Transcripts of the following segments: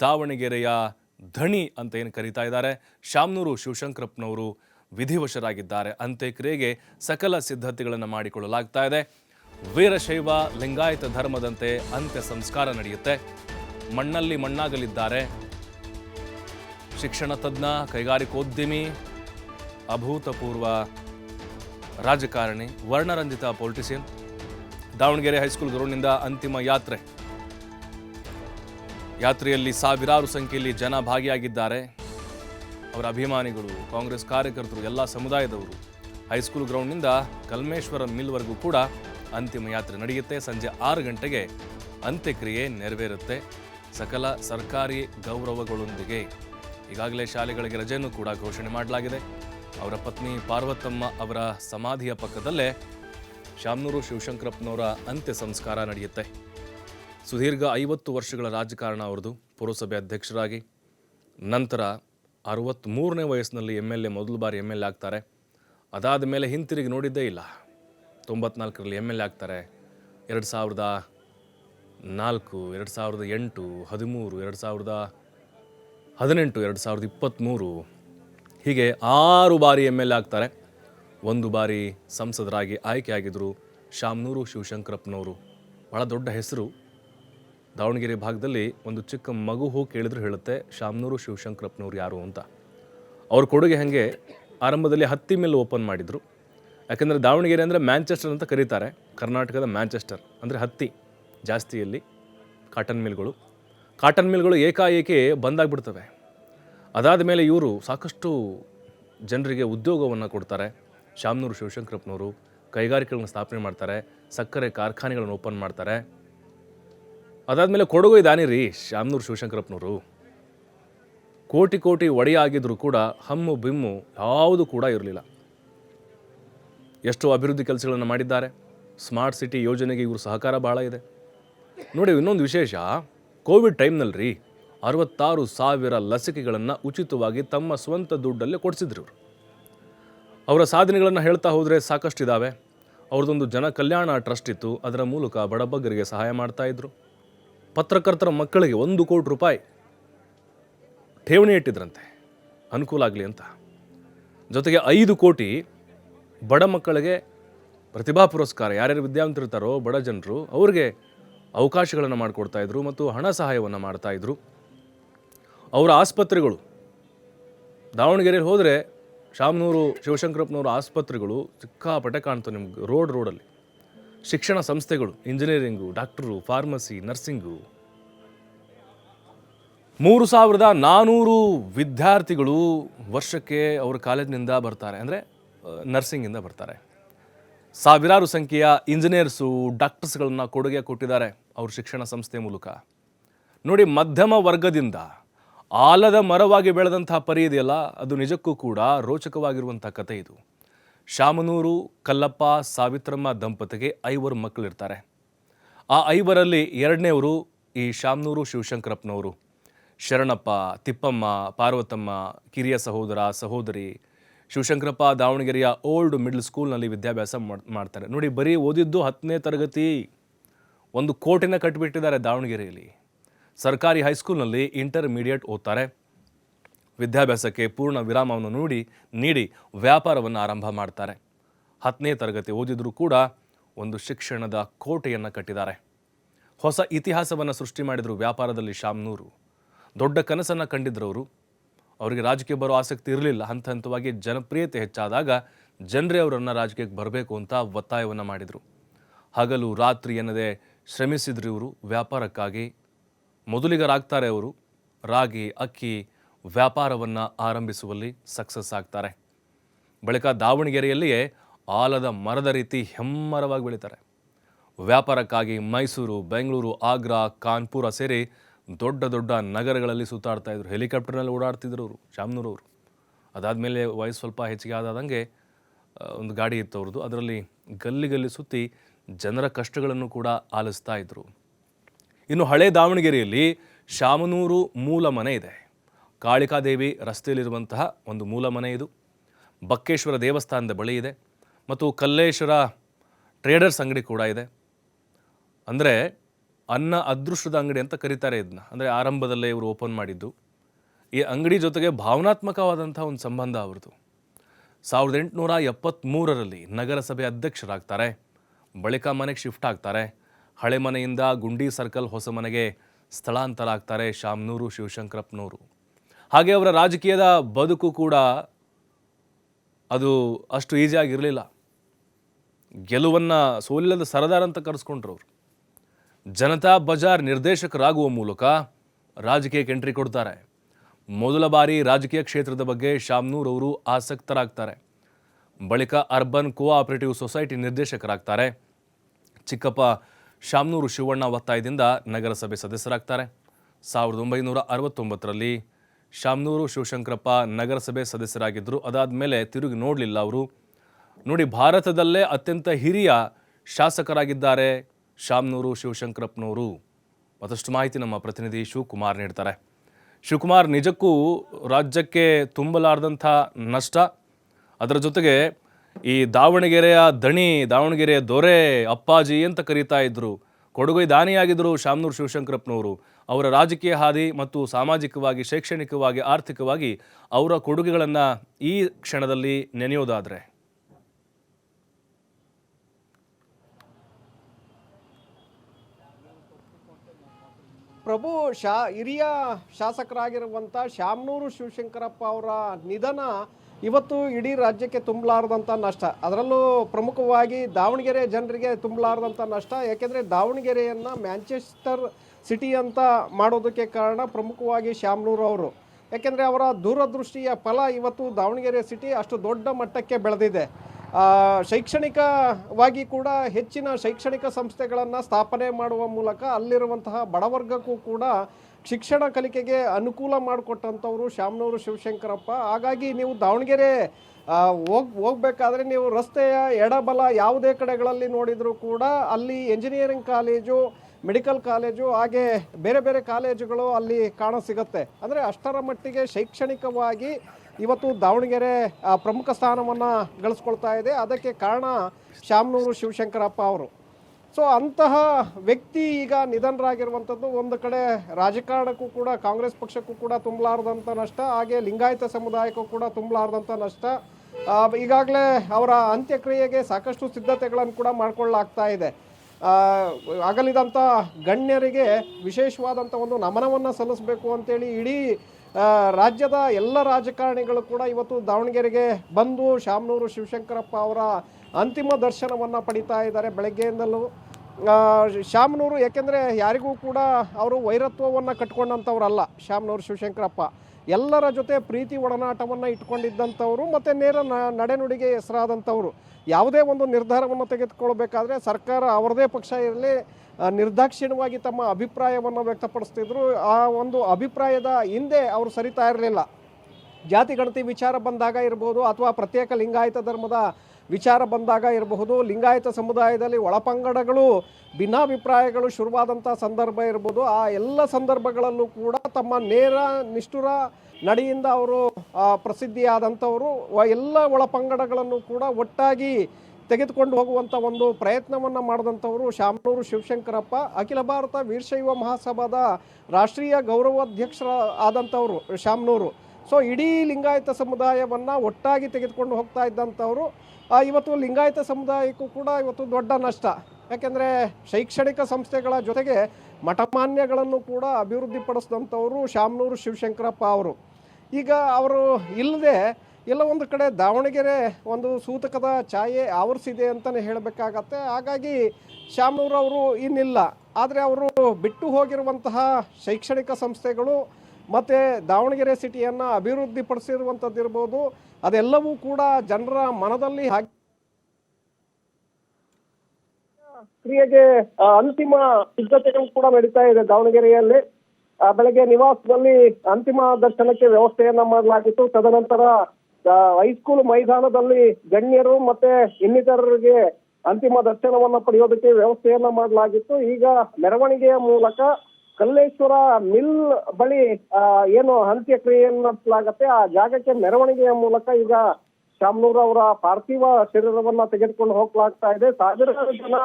ದಾವಣಗೆರೆಯ ಧಣಿ ಅಂತ ಏನು ಕರೀತಾ ಇದ್ದಾರೆ. ಶಾಮನೂರು ಶಿವಶಂಕರಪ್ಪನವರು ವಿಧಿವಶರಾಗಿದ್ದಾರೆ. ಅಂತ್ಯಕ್ರಿಯೆಗೆ ಸಕಲ ಸಿದ್ಧತೆಗಳನ್ನು ಮಾಡಿಕೊಳ್ಳಲಾಗ್ತಾ ಇದೆ. ವೀರಶೈವ ಲಿಂಗಾಯತ ಧರ್ಮದಂತೆ ಅಂತ್ಯ ಸಂಸ್ಕಾರ ನಡೆಯುತ್ತೆ. ಮಣ್ಣಲ್ಲಿ ಮಣ್ಣಾಗಲಿದ್ದಾರೆ. ಶಿಕ್ಷಣ ತಜ್ಞ, ಕೈಗಾರಿಕೋದ್ಯಮಿ, ಅಭೂತಪೂರ್ವ ರಾಜಕಾರಣಿ, ವರ್ಣರಂಜಿತ ಪೊಲಿಟಿಷಿಯನ್. ದಾವಣಗೆರೆ ಹೈಸ್ಕೂಲ್ ಗ್ರೌಂಡ್ನಿಂದ ಅಂತಿಮ ಯಾತ್ರೆ. ಯಾತ್ರೆಯಲ್ಲಿ ಸಾವಿರಾರು ಸಂಖ್ಯೆಯಲ್ಲಿ ಜನ ಭಾಗಿಯಾಗಿದ್ದಾರೆ. ಅವರ ಅಭಿಮಾನಿಗಳು, ಕಾಂಗ್ರೆಸ್ ಕಾರ್ಯಕರ್ತರು, ಎಲ್ಲ ಸಮುದಾಯದವರು. ಹೈಸ್ಕೂಲ್ ಗ್ರೌಂಡ್ನಿಂದ ಕಲ್ಮೇಶ್ವರ ಮಿಲ್ವರೆಗೂ ಕೂಡ ಅಂತಿಮ ಯಾತ್ರೆ ನಡೆಯುತ್ತೆ. ಸಂಜೆ ಆರು ಗಂಟೆಗೆ ಅಂತ್ಯಕ್ರಿಯೆ ನೆರವೇರುತ್ತೆ. ಸಕಲ ಸರ್ಕಾರಿ ಗೌರವಗಳೊಂದಿಗೆ ಈಗಾಗಲೇ ಶಾಲೆಗಳಿಗೆ ರಜೆಯನ್ನು ಕೂಡ ಘೋಷಣೆ ಮಾಡಲಾಗಿದೆ. ಅವರ ಪತ್ನಿ ಪಾರ್ವತಮ್ಮ ಅವರ ಸಮಾಧಿಯ ಪಕ್ಕದಲ್ಲೇ ಶಾಮನೂರು ಶಿವಶಂಕರಪ್ಪನವರ ಅಂತ್ಯ ಸಂಸ್ಕಾರ ನಡೆಯುತ್ತೆ. ಸುದೀರ್ಘ ಐವತ್ತು ವರ್ಷಗಳ ರಾಜಕಾರಣ ಅವ್ರದ್ದು ಪುರಸಭೆ ಅಧ್ಯಕ್ಷರಾಗಿ. ನಂತರ ಅರವತ್ತ್ಮೂರನೇ ವಯಸ್ಸಿನಲ್ಲಿ ಎಂ ಎಲ್ ಎ, ಮೊದಲ ಬಾರಿ ಎಂ ಎಲ್ ಎ ಆಗ್ತಾರೆ. ಅದಾದ ಮೇಲೆ ಹಿಂತಿರುಗಿ ನೋಡಿದ್ದೇ ಇಲ್ಲ. ತೊಂಬತ್ನಾಲ್ಕರಲ್ಲಿ ಎಂ ಎಲ್ ಎ ಆಗ್ತಾರೆ. ಎರಡು ಸಾವಿರದ ನಾಲ್ಕು, ಎರಡು ಸಾವಿರದ ಎಂಟು, ಹದಿಮೂರು, ಎರಡು ಸಾವಿರದ ಹದಿನೆಂಟು, ಎರಡು ಸಾವಿರದ ಇಪ್ಪತ್ತ್ಮೂರು ಹೀಗೆ ಆರು ಬಾರಿ ಎಂ ಎಲ್ ಎ ಆಗ್ತಾರೆ. ಒಂದು ಬಾರಿ ಸಂಸದರಾಗಿ ಆಯ್ಕೆಯಾಗಿದ್ದರು ಶಾಮ್ನೂರು ಶಿವಶಂಕರಪ್ಪನವರು. ಭಾಳ ದೊಡ್ಡ ಹೆಸರು. ದಾವಣಗೆರೆ ಭಾಗದಲ್ಲಿ ಒಂದು ಚಿಕ್ಕ ಮಗು ಹೋಗಿ ಕೇಳಿದ್ರು ಹೇಳುತ್ತೆ, ಶಾಮ್ನೂರು ಶಿವಶಂಕರಪ್ಪನವ್ರು ಯಾರು ಅಂತ. ಅವ್ರ ಕೊಡುಗೆ ಹಾಗೆ ಆರಂಭದಲ್ಲಿ ಹತ್ತಿ ಮಿಲ್ ಓಪನ್ ಮಾಡಿದರು. ಯಾಕಂದರೆ ದಾವಣಗೆರೆ ಅಂದರೆ ಮ್ಯಾಂಚೆಸ್ಟರ್ ಅಂತ ಕರೀತಾರೆ, ಕರ್ನಾಟಕದ ಮ್ಯಾಂಚೆಸ್ಟರ್. ಅಂದರೆ ಹತ್ತಿ ಜಾಸ್ತಿಯಲ್ಲಿ ಕಾಟನ್ ಮಿಲ್ಗಳು. ಕಾಟನ್ ಮಿಲ್ಗಳು ಏಕಾಏಕಿ ಬಂದಾಗ್ಬಿಡ್ತವೆ. ಅದಾದ ಮೇಲೆ ಇವರು ಸಾಕಷ್ಟು ಜನರಿಗೆ ಉದ್ಯೋಗವನ್ನು ಕೊಡ್ತಾರೆ. ಶಾಮ್ನೂರು ಶಿವಶಂಕರಪ್ಪನವರು ಕೈಗಾರಿಕೆಗಳನ್ನ ಸ್ಥಾಪನೆ ಮಾಡ್ತಾರೆ, ಸಕ್ಕರೆ ಕಾರ್ಖಾನೆಗಳನ್ನು ಓಪನ್ ಮಾಡ್ತಾರೆ. ಅದಾದಮೇಲೆ ಕೊಡಗು ಇದಾನೆ ರೀ ಶಾಮನೂರು ಶಿವಶಂಕರಪ್ಪನವರು. ಕೋಟಿ ಕೋಟಿ ಒಡೆಯಾಗಿದ್ರೂ ಕೂಡ ಹಮ್ಮು ಬಿಮ್ಮು ಯಾವುದು ಕೂಡ ಇರಲಿಲ್ಲ. ಎಷ್ಟೋ ಅಭಿವೃದ್ಧಿ ಕೆಲಸಗಳನ್ನು ಮಾಡಿದ್ದಾರೆ. ಸ್ಮಾರ್ಟ್ ಸಿಟಿ ಯೋಜನೆಗೆ ಇವರು ಸಹಕಾರ ಭಾಳ ಇದೆ. ನೋಡಿ ಇನ್ನೊಂದು ವಿಶೇಷ, ಕೋವಿಡ್ ಟೈಮ್ನಲ್ಲಿ ರೀ ಅರವತ್ತಾರು ಸಾವಿರ ಲಸಿಕೆಗಳನ್ನು ಉಚಿತವಾಗಿ ತಮ್ಮ ಸ್ವಂತ ದುಡ್ಡಲ್ಲೇ ಕೊಡಿಸಿದ್ರು ಇವರು. ಅವರ ಸಾಧನೆಗಳನ್ನು ಹೇಳ್ತಾ ಹೋದರೆ ಸಾಕಷ್ಟಿದ್ದಾವೆ ಅವ್ರದ್ದೊಂದು ಜನ ಕಲ್ಯಾಣ ಟ್ರಸ್ಟ್ ಇತ್ತು. ಅದರ ಮೂಲಕ ಬಡಬಗ್ಗರಿಗೆ ಸಹಾಯ ಮಾಡ್ತಾ ಇದ್ರು. ಪತ್ರಕರ್ತರ ಮಕ್ಕಳಿಗೆ ಒಂದು ಕೋಟಿ ರೂಪಾಯಿ ಠೇವಣಿ ಇಟ್ಟಿದ್ರಂತೆ. ಅನುಕೂಲ ಆಗಲಿ ಅಂತ. ಜೊತೆಗೆ ಐದು ಕೋಟಿ ಬಡ ಮಕ್ಕಳಿಗೆ ಪ್ರತಿಭಾ ಪುರಸ್ಕಾರ. ಯಾರ್ಯಾರು ವಿದ್ಯಾವಂತರಿರ್ತಾರೋ ಬಡ ಜನರು, ಅವ್ರಿಗೆ ಅವಕಾಶಗಳನ್ನು ಮಾಡಿಕೊಡ್ತಾ ಇದ್ರು ಮತ್ತು ಹಣ ಸಹಾಯವನ್ನು ಮಾಡ್ತಾ ಇದ್ರು. ಅವರ ಆಸ್ಪತ್ರೆಗಳು ದಾವಣಗೆರೆಯಲ್ಲಿ ಹೋದರೆ ಶಾಮನೂರು ಶಿವಶಂಕರಪ್ಪನವರ ಆಸ್ಪತ್ರೆಗಳು ಸಿಕ್ಕಾಪಟ್ಟೆ ಕಾಣ್ತವೆ ನಿಮ್ಗೆ ರೋಡ್ ರೋಡಲ್ಲಿ. ಶಿಕ್ಷಣ ಸಂಸ್ಥೆಗಳು, ಇಂಜಿನಿಯರಿಂಗು, ಡಾಕ್ಟ್ರು, ಫಾರ್ಮಸಿ, ನರ್ಸಿಂಗು. ಮೂರು ಸಾವಿರದ ನಾನ್ನೂರು ವಿದ್ಯಾರ್ಥಿಗಳು ವರ್ಷಕ್ಕೆ ಅವ್ರ ಕಾಲೇಜಿನಿಂದ ಬರ್ತಾರೆ. ಅಂದರೆ ನರ್ಸಿಂಗಿಂದ ಬರ್ತಾರೆ. ಸಾವಿರಾರು ಸಂಖ್ಯೆಯ ಇಂಜಿನಿಯರ್ಸು, ಡಾಕ್ಟರ್ಸ್ಗಳನ್ನ ಕೊಡುಗೆ ಕೊಟ್ಟಿದ್ದಾರೆ ಅವ್ರ ಶಿಕ್ಷಣ ಸಂಸ್ಥೆ ಮೂಲಕ. ನೋಡಿ, ಮಧ್ಯಮ ವರ್ಗದಿಂದ ಆಲದ ಮರವಾಗಿ ಬೆಳೆದಂತಹ ಪರಿ ಇದೆಯಲ್ಲ, ಅದು ನಿಜಕ್ಕೂ ಕೂಡ ರೋಚಕವಾಗಿರುವಂಥ ಕಥೆ ಇದು. ಶಾಮನೂರು, ಕಲ್ಲಪ್ಪ, ಸಾವಿತ್ರಮ್ಮ ದಂಪತಿಗೆ ಐವರು ಮಕ್ಕಳಿರ್ತಾರೆ. ಆ ಐವರಲ್ಲಿ ಎರಡನೇವರು ಈ ಶಾಮನೂರು ಶಿವಶಂಕರಪ್ಪನವರು. ಶರಣಪ್ಪ, ತಿಪ್ಪಮ್ಮ, ಪಾರ್ವತಮ್ಮ, ಕಿರಿಯ ಸಹೋದರ, ಸಹೋದರಿ, ಶಿವಶಂಕರಪ್ಪ ದಾವಣಗೆರೆಯ ಓಲ್ಡ್ ಮಿಡ್ಲ್ ಸ್ಕೂಲ್ನಲ್ಲಿ ವಿದ್ಯಾಭ್ಯಾಸ ಮಾಡ್- ಮಾಡ್ತಾರೆ. ನೋಡಿ, ಬರೀ ಓದಿದ್ದು ಹತ್ತನೇ ತರಗತಿ. ಒಂದು ಕೋಟಿನ ಕಟ್ಟಿಬಿಟ್ಟಿದ್ದಾರೆ ದಾವಣಗೆರೆಯಲ್ಲಿ. ಸರ್ಕಾರಿ ಹೈಸ್ಕೂಲ್ನಲ್ಲಿ ಇಂಟರ್ಮೀಡಿಯೇಟ್ ಓದ್ತಾರೆ. ವಿದ್ಯಾಭ್ಯಾಸಕ್ಕೆ ಪೂರ್ಣ ವಿರಾಮವನ್ನು ನೋಡಿ, ನೀಡಿ ವ್ಯಾಪಾರವನ್ನು ಆರಂಭ ಮಾಡ್ತಾರೆ. ಹತ್ತನೇ ತರಗತಿ ಓದಿದರೂ ಕೂಡ ಒಂದು ಶಿಕ್ಷಣದ ಕೋಟೆಯನ್ನು ಕಟ್ಟಿದ್ದಾರೆ. ಹೊಸ ಇತಿಹಾಸವನ್ನು ಸೃಷ್ಟಿ ಮಾಡಿದರು ವ್ಯಾಪಾರದಲ್ಲಿ ಶಾಮ್ನೂರು. ದೊಡ್ಡ ಕನಸನ್ನು ಕಂಡಿದ್ರು ಅವರು ಅವರಿಗೆ ರಾಜಕೀಯ ಬರೋ ಆಸಕ್ತಿ ಇರಲಿಲ್ಲ. ಹಂತ ಹಂತವಾಗಿ ಜನಪ್ರಿಯತೆ ಹೆಚ್ಚಾದಾಗ ಜನರೇ ಅವರನ್ನು ರಾಜಕೀಯಕ್ಕೆ ಬರಬೇಕು ಅಂತ ಒತ್ತಾಯವನ್ನು ಮಾಡಿದರು. ಹಗಲು ರಾತ್ರಿ ಎನ್ನದೆ ಶ್ರಮಿಸಿದ್ರು ಇವರು ವ್ಯಾಪಾರಕ್ಕಾಗಿ. ಮೊದಲಿಗರಾಗ್ತಾರೆ ಅವರು. ರಾಗಿ, ಅಕ್ಕಿ ವ್ಯಾಪಾರವನ್ನು ಆರಂಭಿಸುವಲ್ಲಿ ಸಕ್ಸಸ್ ಆಗ್ತಾರೆ. ಬಳಿಕ ದಾವಣಗೆರೆಯಲ್ಲಿಯೇ ಆಲದ ಮರದ ರೀತಿ ಹೆಮ್ಮರವಾಗಿ ಬೆಳೀತಾರೆ. ವ್ಯಾಪಾರಕ್ಕಾಗಿ ಮೈಸೂರು, ಬೆಂಗಳೂರು, ಆಗ್ರಾ, ಕಾನ್ಪುರ ಸೇರಿ ದೊಡ್ಡ ದೊಡ್ಡ ನಗರಗಳಲ್ಲಿ ಸುತ್ತಾಡ್ತಾ ಇದ್ರು. ಹೆಲಿಕಾಪ್ಟರ್ನಲ್ಲಿ ಓಡಾಡ್ತಿದ್ರು ಅವರು. ಶಾಮ್ನೂರವರು ಅದಾದಮೇಲೆ ವಯಸ್ಸು ಸ್ವಲ್ಪ ಹೆಚ್ಚಿಗೆ ಆದಂಗೆ ಒಂದು ಗಾಡಿ ಇತ್ತು ಅವ್ರದ್ದು. ಅದರಲ್ಲಿ ಗಲ್ಲಿ ಗಲ್ಲಿ ಸುತ್ತಿ ಜನರ ಕಷ್ಟಗಳನ್ನು ಕೂಡ ಆಲಿಸ್ತಾ ಇದ್ರು. ಇನ್ನು ಹಳೆ ದಾವಣಗೆರೆಯಲ್ಲಿ ಶಾಮನೂರು ಮೂಲ ಮನೆ ಇದೆ. ಕಾಳಿಕಾದೇವಿ ರಸ್ತೆಯಲ್ಲಿರುವಂತಹ ಒಂದು ಮೂಲ ಮನೆ ಇದು. ಬಕ್ಕೇಶ್ವರ ದೇವಸ್ಥಾನದ ಬಳಿ ಇದೆ. ಮತ್ತು ಕಲ್ಲೇಶ್ವರ ಟ್ರೇಡರ್ಸ್ ಅಂಗಡಿ ಕೂಡ ಇದೆ. ಅಂದರೆ ಅನ್ನ ಅದೃಷ್ಟದ ಅಂಗಡಿ ಅಂತ ಕರೀತಾರೆ ಇದನ್ನ ಅಂದರೆ ಆರಂಭದಲ್ಲೇ ಇವರು ಓಪನ್ ಮಾಡಿದ್ದು. ಈ ಅಂಗಡಿ ಜೊತೆಗೆ ಭಾವನಾತ್ಮಕವಾದಂಥ ಒಂದು ಸಂಬಂಧ ಅವ್ರದ್ದು. ಸಾವಿರದ ಎಂಟುನೂರ ಎಪ್ಪತ್ತ್ಮೂರರಲ್ಲಿ ನಗರಸಭೆ ಅಧ್ಯಕ್ಷರಾಗ್ತಾರೆ. ಬಳಿಕ ಮನೆಗೆ ಶಿಫ್ಟ್ ಆಗ್ತಾರೆ. ಹಳೆ ಮನೆಯಿಂದ ಗುಂಡಿ ಸರ್ಕಲ್ ಹೊಸ ಮನೆಗೆ ಸ್ಥಳಾಂತರ ಆಗ್ತಾರೆ ಶಾಮ್ನೂರು, ಶಿವಶಂಕರಪ್ಪನವರು. ಹಾಗೆ ಅವರ ರಾಜಕೀಯದ ಬದುಕು ಕೂಡ ಅದು ಅಷ್ಟು ಈಸಿಯಾಗಿರಲಿಲ್ಲ ಗೆಲುವನ್ನು ಸೋಲಿಲ್ಲದ ಸರದಾರ್ ಅಂತ ಕರೆಸ್ಕೊಂಡ್ರು ಅವರು. ಜನತಾ ಬಜಾರ್ ನಿರ್ದೇಶಕರಾಗುವ ಮೂಲಕ ರಾಜಕೀಯಕ್ಕೆ ಎಂಟ್ರಿ ಕೊಡ್ತಾರೆ. ಮೊದಲ ಬಾರಿ ರಾಜಕೀಯ ಕ್ಷೇತ್ರದ ಬಗ್ಗೆ ಶಾಮ್ನೂರ್ ಅವರು ಆಸಕ್ತರಾಗ್ತಾರೆ. ಬಳಿಕ ಅರ್ಬನ್ ಕೋಆಪರೇಟಿವ್ ಸೊಸೈಟಿ ನಿರ್ದೇಶಕರಾಗ್ತಾರೆ. ಚಿಕ್ಕಪ್ಪ ಶಾಮ್ನೂರು ಶಿವಣ್ಣ ಒತ್ತಾಯದಿಂದ ನಗರಸಭೆ ಸದಸ್ಯರಾಗ್ತಾರೆ. ಸಾವಿರದ ಒಂಬೈನೂರ ಅರವತ್ತೊಂಬತ್ತರಲ್ಲಿ ಶಾಮ್ನೂರು ಶಿವಶಂಕರಪ್ಪ ನಗರಸಭೆ ಸದಸ್ಯರಾಗಿದ್ದರು. ಅದಾದ ಮೇಲೆ ತಿರುಗಿ ನೋಡಲಿಲ್ಲ ಅವರು. ನೋಡಿ, ಭಾರತದಲ್ಲೇ ಅತ್ಯಂತ ಹಿರಿಯ ಶಾಸಕರಾಗಿದ್ದಾರೆ ಶಾಮನೂರು ಶಿವಶಂಕರಪ್ಪನವರು. ಮತ್ತಷ್ಟು ಮಾಹಿತಿ ನಮ್ಮ ಪ್ರತಿನಿಧಿ ಶಿವಕುಮಾರ್ ನೀಡ್ತಾರೆ. ಶಿವಕುಮಾರ್, ನಿಜಕ್ಕೂ ರಾಜ್ಯಕ್ಕೆ ತುಂಬಲಾರ್ದಂಥ ನಷ್ಟ. ಅದರ ಜೊತೆಗೆ ಈ ದಾವಣಗೆರೆಯ ದಣಿ, ದಾವಣಗೆರೆಯ ದೊರೆ ಅಪ್ಪಾಜಿ ಅಂತ ಕರೀತಾ ಇದ್ರು. ಕೊಡುಗೈ ದಾನಿಯಾಗಿದ್ದರು ಶಾಮನೂರು ಶಿವಶಂಕರಪ್ಪನವರು. ಅವರ ರಾಜಕೀಯ ಹಾದಿ ಮತ್ತು ಸಾಮಾಜಿಕವಾಗಿ, ಶೈಕ್ಷಣಿಕವಾಗಿ, ಆರ್ಥಿಕವಾಗಿ ಅವರ ಕೊಡುಗೆಗಳನ್ನು ಈ ಕ್ಷಣದಲ್ಲಿ ನೆನೆಯೋದಾದರೆ. ಪ್ರಭು, ಶಾ, ಹಿರಿಯ ಶಾಸಕರಾಗಿರುವಂಥ ಶಾಮನೂರು ಶಿವಶಂಕರಪ್ಪ ಅವರ ನಿಧನ ಇವತ್ತು ಇಡೀ ರಾಜ್ಯಕ್ಕೆ ತುಂಬಲಾರದಂಥ ನಷ್ಟ. ಅದರಲ್ಲೂ ಪ್ರಮುಖವಾಗಿ ದಾವಣಗೆರೆ ಜನರಿಗೆ ತುಂಬಲಾರದಂಥ ನಷ್ಟ. ಯಾಕೆಂದರೆ ದಾವಣಗೆರೆಯನ್ನು ಮ್ಯಾಂಚೆಸ್ಟರ್ ಸಿಟಿ ಅಂತ ಮಾಡೋದಕ್ಕೆ ಕಾರಣ ಪ್ರಮುಖವಾಗಿ ಶಾಮನೂರು ಅವರು. ಯಾಕೆಂದರೆ ಅವರ ದೂರದೃಷ್ಟಿಯ ಫಲ ಇವತ್ತು ದಾವಣಗೆರೆ ಸಿಟಿ ಅಷ್ಟು ದೊಡ್ಡ ಮಟ್ಟಕ್ಕೆ ಬೆಳೆದಿದೆ. ಶೈಕ್ಷಣಿಕವಾಗಿ ಕೂಡ ಹೆಚ್ಚಿನ ಶೈಕ್ಷಣಿಕ ಸಂಸ್ಥೆಗಳನ್ನು ಸ್ಥಾಪನೆ ಮಾಡುವ ಮೂಲಕ ಅಲ್ಲಿರುವಂತಹ ಬಡವರ್ಗಕ್ಕೂ ಕೂಡ ಶಿಕ್ಷಣ ಕಲಿಕೆಗೆ ಅನುಕೂಲ ಮಾಡಿಕೊಟ್ಟಂಥವ್ರು ಶಾಮನೂರು ಶಿವಶಂಕರಪ್ಪ. ಹಾಗಾಗಿ ನೀವು ದಾವಣಗೆರೆ ಹೋಗ್, ಹೋಗ್ಬೇಕಾದ್ರೆ ನೀವು ರಸ್ತೆಯ ಎಡಬಲ ಯಾವುದೇ ಕಡೆಗಳಲ್ಲಿ ನೋಡಿದರೂ ಕೂಡ ಅಲ್ಲಿ ಎಂಜಿನಿಯರಿಂಗ್ ಕಾಲೇಜು ಮೆಡಿಕಲ್ ಕಾಲೇಜು ಹಾಗೆ ಬೇರೆ ಬೇರೆ ಕಾಲೇಜುಗಳು ಅಲ್ಲಿ ಕಾಣಸಿಗುತ್ತೆ ಅಂದರೆ ಅಷ್ಟರ ಮಟ್ಟಿಗೆ ಶೈಕ್ಷಣಿಕವಾಗಿ ಇವತ್ತು ದಾವಣಗೆರೆ ಪ್ರಮುಖ ಸ್ಥಾನವನ್ನು ಗಳಿಸ್ಕೊಳ್ತಾ ಇದೆ. ಅದಕ್ಕೆ ಕಾರಣ ಶಾಮನೂರು ಶಿವಶಂಕರಪ್ಪ ಅವರು. ಸೊ ಅಂತಹ ವ್ಯಕ್ತಿ ಈಗ ನಿಧನರಾಗಿರುವಂಥದ್ದು ಒಂದು ಕಡೆ ರಾಜಕಾರಣಕ್ಕೂ ಕೂಡ, ಕಾಂಗ್ರೆಸ್ ಪಕ್ಷಕ್ಕೂ ಕೂಡ ತುಂಬಲಾರದಂಥ ನಷ್ಟ, ಹಾಗೆ ಲಿಂಗಾಯತ ಸಮುದಾಯಕ್ಕೂ ಕೂಡ ತುಂಬಲಾರದಂಥ ನಷ್ಟ. ಈಗಾಗಲೇ ಅವರ ಅಂತ್ಯಕ್ರಿಯೆಗೆ ಸಾಕಷ್ಟು ಸಿದ್ಧತೆಗಳನ್ನು ಕೂಡ ಮಾಡಿಕೊಳ್ಳಾಗ್ತಾ ಇದೆ. ಅಗಲಿದಂಥ ಗಣ್ಯರಿಗೆ ವಿಶೇಷವಾದಂಥ ಒಂದು ನಮನವನ್ನು ಸಲ್ಲಿಸಬೇಕು ಅಂತೇಳಿ ಇಡೀ ರಾಜ್ಯದ ಎಲ್ಲ ರಾಜಕಾರಣಿಗಳು ಕೂಡ ಇವತ್ತು ದಾವಣಗೆರೆಗೆ ಬಂದು ಶಾಮನೂರು ಶಿವಶಂಕರಪ್ಪ ಅವರ ಅಂತಿಮ ದರ್ಶನವನ್ನು ಪಡಿತಾ ಇದ್ದಾರೆ. ಬೆಳಗ್ಗೆಯಿಂದಲೂ ಆ, ಶಾಮನೂರು ಯಾಕೆಂದರೆ ಯಾರಿಗೂ ಕೂಡ ಅವರು ವೈರತ್ವವನ್ನು ಕಟ್ಕೊಂಡಂಥವ್ರಲ್ಲ ಶ್ಯಾಮನೂರು ಶಿವಶಂಕರಪ್ಪ. ಎಲ್ಲರ ಜೊತೆ ಪ್ರೀತಿ ಒಡನಾಟವನ್ನು ಇಟ್ಕೊಂಡಿದ್ದಂಥವ್ರು ಮತ್ತು ನೇರ ನ- ನಡೆನುಡಿಗೆ ಹೆಸರಾದಂಥವ್ರು. ಯಾವುದೇ ಒಂದು ನಿರ್ಧಾರವನ್ನು ತೆಗೆದುಕೊಳ್ಬೇಕಾದ್ರೆ ಸರ್ಕಾರ ಅವರದೇ ಪಕ್ಷ ಇರಲಿ ನಿರ್ದಾಕ್ಷಿಣ್ಯವಾಗಿ ತಮ್ಮ ಅಭಿಪ್ರಾಯವನ್ನು ವ್ಯಕ್ತಪಡಿಸ್ತಿದ್ರು. ಆ ಒಂದು ಅಭಿಪ್ರಾಯದ ಹಿಂದೆ ಅವರು ಸರಿತಾ ಇರಲಿಲ್ಲ. ಜಾತಿ ಗಣತಿ ವಿಚಾರ ಬಂದಾಗ ಇರ್ಬೋದು ಅಥವಾ ಪ್ರತ್ಯೇಕ ಲಿಂಗಾಯತ ಧರ್ಮದ ವಿಚಾರ ಬಂದಾಗ ಇರಬಹುದು, ಲಿಂಗಾಯತ ಸಮುದಾಯದಲ್ಲಿ ಒಳಪಂಗಡಗಳು, ಭಿನ್ನಾಭಿಪ್ರಾಯಗಳು ಶುರುವಾದಂಥ ಸಂದರ್ಭ ಇರ್ಬೋದು ಆ ಎಲ್ಲ ಸಂದರ್ಭಗಳಲ್ಲೂ ಕೂಡ ತಮ್ಮ ನೇರ, ನಿಷ್ಠುರ ನಡೆಯಿಂದ ಅವರು ಪ್ರಸಿದ್ಧಿಯಾದಂಥವರು ಎಲ್ಲ ಒಳಪಂಗಡಗಳನ್ನು ಕೂಡ ಒಟ್ಟಾಗಿ ತೆಗೆದುಕೊಂಡು ಹೋಗುವಂಥ ಒಂದು ಪ್ರಯತ್ನವನ್ನು ಮಾಡಿದಂಥವರು ಶಾಮನೂರು ಶಿವಶಂಕರಪ್ಪ, ಅಖಿಲ ಭಾರತ ವೀರಶೈವ ಮಹಾಸಭಾದ ರಾಷ್ಟ್ರೀಯ ಗೌರವಾಧ್ಯಕ್ಷರ ಆದಂಥವರು ಶಾಮನೂರು. ಸೊ, ಇಡೀ ಲಿಂಗಾಯತ ಸಮುದಾಯವನ್ನು ಒಟ್ಟಾಗಿ ತೆಗೆದುಕೊಂಡು ಹೋಗ್ತಾ ಇದ್ದಂಥವರು ಇವತ್ತು ಲಿಂಗಾಯತ ಸಮುದಾಯಕ್ಕೂ ಕೂಡ ಇವತ್ತು ದೊಡ್ಡ ನಷ್ಟ. ಯಾಕೆಂದರೆ ಶೈಕ್ಷಣಿಕ ಸಂಸ್ಥೆಗಳ ಜೊತೆಗೆ ಮಠಮಾನ್ಯಗಳನ್ನು ಕೂಡ ಅಭಿವೃದ್ಧಿಪಡಿಸಿದಂಥವರು ಶಾಮನೂರು ಶಿವಶಂಕರಪ್ಪ ಅವರು. ಈಗ ಅವರು ಇಲ್ಲದೆ ಎಲ್ಲ ಒಂದು ಕಡೆ ದಾವಣಗೆರೆ ಒಂದು ಸೂತಕದ ಛಾಯೆ ಆವರಿಸಿದೆ ಅಂತಲೇ ಹೇಳಬೇಕಾಗತ್ತೆ. ಹಾಗಾಗಿ ಶಾಮನೂರು ಅವರು ಇನ್ನಿಲ್ಲ. ಆದರೆ ಅವರು ಬಿಟ್ಟು ಹೋಗಿರುವಂತಹ ಶೈಕ್ಷಣಿಕ ಸಂಸ್ಥೆಗಳು ಮತ್ತು ದಾವಣಗೆರೆ ಸಿಟಿಯನ್ನು ಅಭಿವೃದ್ಧಿಪಡಿಸಿರುವಂಥದ್ದು ಇರ್ಬೋದು ಅದೆಲ್ಲವೂ ಕೂಡ ಜನರ ಮನದಲ್ಲಿ ಹಾಕಿ ಕ್ರಿಯೆಗೆ ಅಂತಿಮ ಸಿದ್ಧತೆಗಳು ಕೂಡ ನಡೀತಾ ಇದೆ ದಾವಣಗೆರೆಯಲ್ಲಿ. ಬೆಳಗ್ಗೆ ನಿವಾಸದಲ್ಲಿ ಅಂತಿಮ ದರ್ಶನಕ್ಕೆ ವ್ಯವಸ್ಥೆಯನ್ನ ಮಾಡಲಾಗಿತ್ತು. ತದನಂತರ ಹೈಸ್ಕೂಲ್ ಮೈದಾನದಲ್ಲಿ ಗಣ್ಯರು ಮತ್ತೆ ಇನ್ನಿತರರಿಗೆ ಅಂತಿಮ ದರ್ಶನವನ್ನ ಪಡೆಯೋದಕ್ಕೆ ವ್ಯವಸ್ಥೆಯನ್ನ ಮಾಡಲಾಗಿತ್ತು. ಈಗ ಮೆರವಣಿಗೆಯ ಮೂಲಕ ಕಲ್ಲೇಶ್ವರ ಮಿಲ್ ಬಳಿ ಏನು ಅಂತ್ಯಕ್ರಿಯೆ ನಡೆಸಲಾಗತ್ತೆ ಆ ಜಾಗಕ್ಕೆ ಮೆರವಣಿಗೆಯ ಮೂಲಕ ಈಗ ಶಾಮನೂರ್ ಅವರ ಪಾರ್ಥಿವ ಶರೀರವನ್ನ ತೆಗೆದುಕೊಂಡು ಹೋಗ್ಲಾಗ್ತಾ ಇದೆ. ಸಾವಿರಾರು ಜನ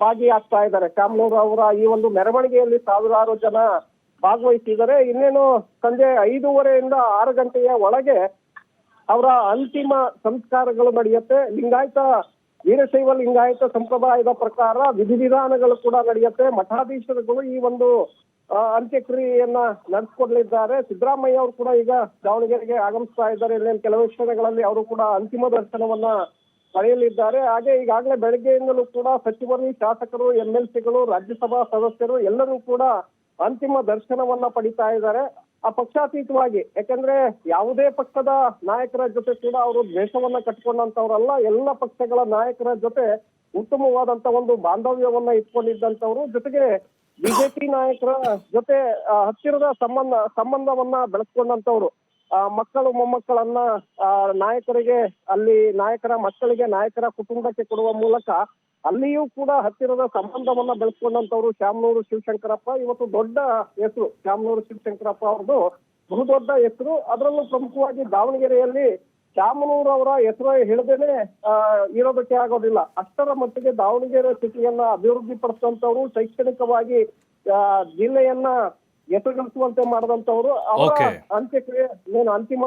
ಭಾಗಿಯಾಗ್ತಾ ಇದ್ದಾರೆ. ಶಾಮನೂರ್ ಅವರ ಈ ಒಂದು ಮೆರವಣಿಗೆಯಲ್ಲಿ ಸಾವಿರಾರು ಜನ ಭಾಗವಹಿಸಿದ್ದಾರೆ. ಇನ್ನೇನು ಸಂಜೆ ಐದೂವರೆಯಿಂದ ಆರು ಗಂಟೆಯ ಒಳಗೆ ಅವರ ಅಂತಿಮ ಸಂಸ್ಕಾರಗಳು ನಡೆಯುತ್ತೆ. ಲಿಂಗಾಯತ ವೀರಶೈವ ಲಿಂಗಾಯತ ಸಂಪ್ರದಾಯದ ಪ್ರಕಾರ ವಿಧಿವಿಧಾನಗಳು ಕೂಡ ನಡೆಯುತ್ತೆ. ಮಠಾಧೀಶರುಗಳು ಈ ಒಂದು ಅಂತ್ಯಕ್ರಿಯೆಯನ್ನ ನಡೆಸ್ಕೊಡ್ಲಿದ್ದಾರೆ. ಸಿದ್ದರಾಮಯ್ಯ ಅವರು ಕೂಡ ಈಗ ದಾವಣಗೆರೆಗೆ ಆಗಮಿಸ್ತಾ ಇದ್ದಾರೆ. ಇಲ್ಲೇನು ಕೆಲವು ಕ್ಷಣಗಳಲ್ಲಿ ಅವರು ಕೂಡ ಅಂತಿಮ ದರ್ಶನವನ್ನ ಪಡೆಯಲಿದ್ದಾರೆ. ಹಾಗೆ ಈಗಾಗಲೇ ಬೆಳಗ್ಗೆಯಿಂದಲೂ ಕೂಡ ಸಚಿವರು ಶಾಸಕರು, ಎಂ ಎಲ್ ಸಿಗಳು, ರಾಜ್ಯಸಭಾ ಸದಸ್ಯರು ಎಲ್ಲರೂ ಕೂಡ ಅಂತಿಮ ದರ್ಶನವನ್ನ ಪಡಿತಾ ಇದ್ದಾರೆ. ಪಕ್ಷಾತೀತವಾಗಿ ಯಾಕಂದ್ರೆ ಯಾವುದೇ ಪಕ್ಷದ ನಾಯಕರ ಜೊತೆ ಕೂಡ ಅವರು ದ್ವೇಷವನ್ನ ಕಟ್ಕೊಂಡಂತವ್ರಲ್ಲ, ಎಲ್ಲ ಪಕ್ಷಗಳ ನಾಯಕರ ಜೊತೆ ಉತ್ತಮವಾದಂತ ಒಂದು ಬಾಂಧವ್ಯವನ್ನ ಇಟ್ಕೊಂಡಿದ್ದಂತವ್ರು. ಜೊತೆಗೆ ಬಿಜೆಪಿ ನಾಯಕರ ಜೊತೆ ಹತ್ತಿರದ ಸಂಬಂಧ, ಸಂಬಂಧವನ್ನ ಬೆಳೆಸ್ಕೊಂಡಂತವ್ರು. ಮಕ್ಕಳು ಮೊಮ್ಮಕ್ಕಳನ್ನ ನಾಯಕರಿಗೆ, ಅಲ್ಲಿ ನಾಯಕರ ಮಕ್ಕಳಿಗೆ, ನಾಯಕರ ಕುಟುಂಬಕ್ಕೆ ಕೊಡುವ ಮೂಲಕ ಅಲ್ಲಿಯೂ ಕೂಡ ಹತ್ತಿರದ ಸಂಬಂಧವನ್ನ ಬೆಳೆಸ್ಕೊಂಡಂತವ್ರು ಶ್ಯಾಮನೂರು ಶಿವಶಂಕರಪ್ಪ ಇವತ್ತು ದೊಡ್ಡ ಹೆಸರು ಶ್ಯಾಮನೂರು ಶಿವಶಂಕರಪ್ಪ ಅವ್ರದ್ದು ಬಹುದೊಡ್ಡ ಹೆಸರು. ಅದರಲ್ಲೂ ಪ್ರಮುಖವಾಗಿ ದಾವಣಗೆರೆಯಲ್ಲಿ ಶ್ಯಾಮನೂರು ಅವರ ಹೆಸರು ಹಿಡಿದೇನೆ ಆ, ಇರೋದಕ್ಕೆ ಆಗೋದಿಲ್ಲ. ಅಷ್ಟರ ಮಟ್ಟಿಗೆ ದಾವಣಗೆರೆ ಸಿಟಿಯನ್ನ ಅಭಿವೃದ್ಧಿ ಪಡಿಸಿದಂತವ್ರು ಶೈಕ್ಷಣಿಕವಾಗಿ ಆ, ಜಿಲ್ಲೆಯನ್ನ ಹೆಸರುಗಳಿಸುವಂತೆ ಮಾಡಿದಂತವ್ರು ಅವರ. ಅಂತ್ಯಕ್ರಿಯೆ ಏನು ಅಂತಿಮ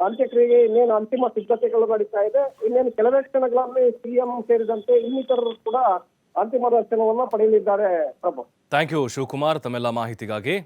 ಅಂತ್ಯಕ್ರಿಯೆಗೆ ಇನ್ನೇನು ಅಂತಿಮ ಸಿದ್ಧತೆಗಳು ನಡೀತಾ ಇದೆ. ಇನ್ನೇನು ಕೆಲವೇ ಕ್ಷಣಗಳಲ್ಲಿ ಸಿಎಂ ಸೇರಿದಂತೆ ಇನ್ನಿತರರು ಕೂಡ ಅಂತಿಮ ದರ್ಶನವನ್ನ ಪಡೆಯಲಿದ್ದಾರೆ ಪ್ರಭು. ಥ್ಯಾಂಕ್ ಯು ಶಿವಕುಮಾರ್, ತಮ್ಮೆಲ್ಲ ಮಾಹಿತಿಗಾಗಿ.